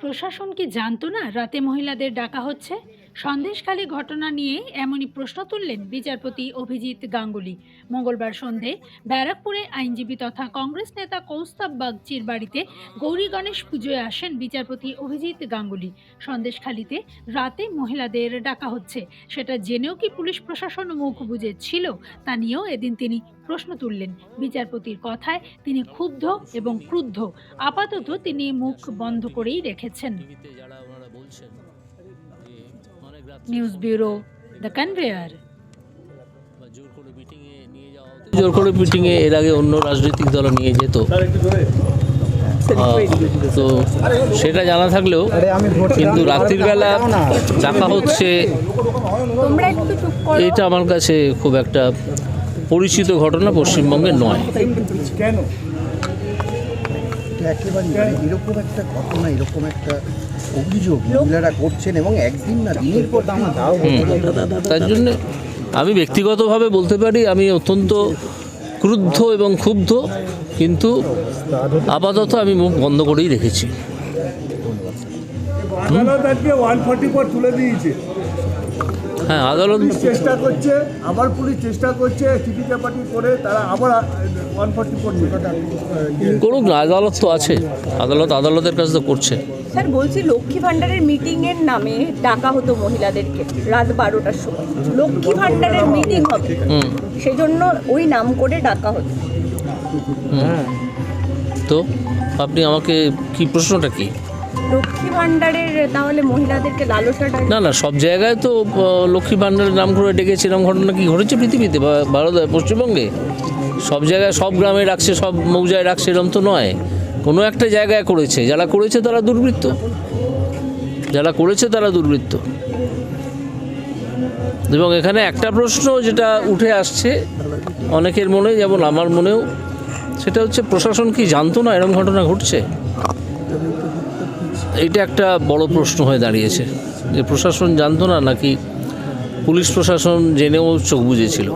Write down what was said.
প্রশাসন কি জানতো না রাতে মহিলাদের ডাকা হচ্ছে? সন্দেশখালী ঘটনা নিয়ে এমনই প্রশ্ন তুললেন বিচারপতি অভিজিৎ গাঙ্গুলি। মঙ্গলবার সন্ধে ব্যারাকপুরে আইনজীবী তথা কংগ্রেস নেতা কৌস্তব বাগচির বাড়িতে গৌরী গণেশ পুজোয় আসেন বিচারপতি অভিজিৎ গাঙ্গুলি। সন্দেশখালীতে রাতে মহিলাদের ডাকা হচ্ছে। সেটা জেনেও কি পুলিশ প্রশাসন মুখ বুজে ছিল তা নিয়েও এদিন তিনি প্রশ্ন তুললেন। বিচারপতির কথায় তিনি ক্ষুব্ধ এবং ক্রুদ্ধ। আপাতত তিনি মুখ বন্ধ করেই রেখেছেন। নিউজ ব্যুরো দ্য কনভেয়ার জোর করে মিটিংয়ে এর আগে অন্য রাজনৈতিক দল নিয়ে যেত। তো সেটা জানা থাকলেও কিন্তু রাত্রির বেলা ডাকা হচ্ছে তোমরা একটু চুপ করো। এটা আমার কাছে খুব একটা পরিচিত ঘটনা পশ্চিমবঙ্গে নয়। কেন? এটা একেবারেই মানে এরকম একটা ঘটনা এরকম একটা অভিযোগ মহিলারা করছেন এবং একদিন না দিনের পর তার জন্য আমি ব্যক্তিগতভাবে বলতে পারি আমি অত্যন্ত ক্রুদ্ধ এবং ক্ষুব্ধ কিন্তু আপাতত আমি মুখ বন্ধ করেই রেখেছি। আদালত আজকে ওয়ান ফর্টি ফোর তুলে দিয়েছে। হ্যাঁ আদালত চেষ্টা করছে আবার পুলিশ চেষ্টা করছে চিঠি চাপাটি করে তারা আবার ওয়ান ফর্টি ফোর করুক না আদালত তো আছে। আদালত আদালতের কাজ তো করছে। স্যার বলছি লক্ষ্মী ভাণ্ডারের মিটিং এর নামে ডাকা হতো মহিলাদেরকে রাত বারোটার সময়। লক্ষ্মী ভাণ্ডারের মিটিং হবে। হুম। সেই জন্য ওই নাম করে ডাকা হতো। হুম। তো আপনি আমাকে কি প্রশ্নটা কি? লক্ষ্মী ভাণ্ডারের, তাহলে মহিলাদেরকে লালসা ডাক- না না, সব জায়গায় তো লক্ষ্মী ভাণ্ডারের নাম করে ডেকেছে ঘটনা কি ঘটেছে পৃথিবীতে? ভারতে, পশ্চিমবঙ্গে? সব জায়গায়, সব গ্রামে রাখছে, সব মৌজায় রাখছে এরকম তো নয়। কোনো একটা জায়গায় করেছে। যারা করেছে তারা দুর্বৃত্ত। যারা করেছে তারা দুর্বৃত্ত। এবং এখানে একটা প্রশ্ন যেটা উঠে আসছে অনেকের মনে, যেমন আমার মনেও, সেটা হচ্ছে প্রশাসন কি জানতো না এরকম ঘটনা ঘটছে? এইটা একটা বড় প্রশ্ন হয়ে দাঁড়িয়েছে। যে প্রশাসন জানতো না নাকি পুলিশ প্রশাসন জেনেও চোখ বুঝেছিল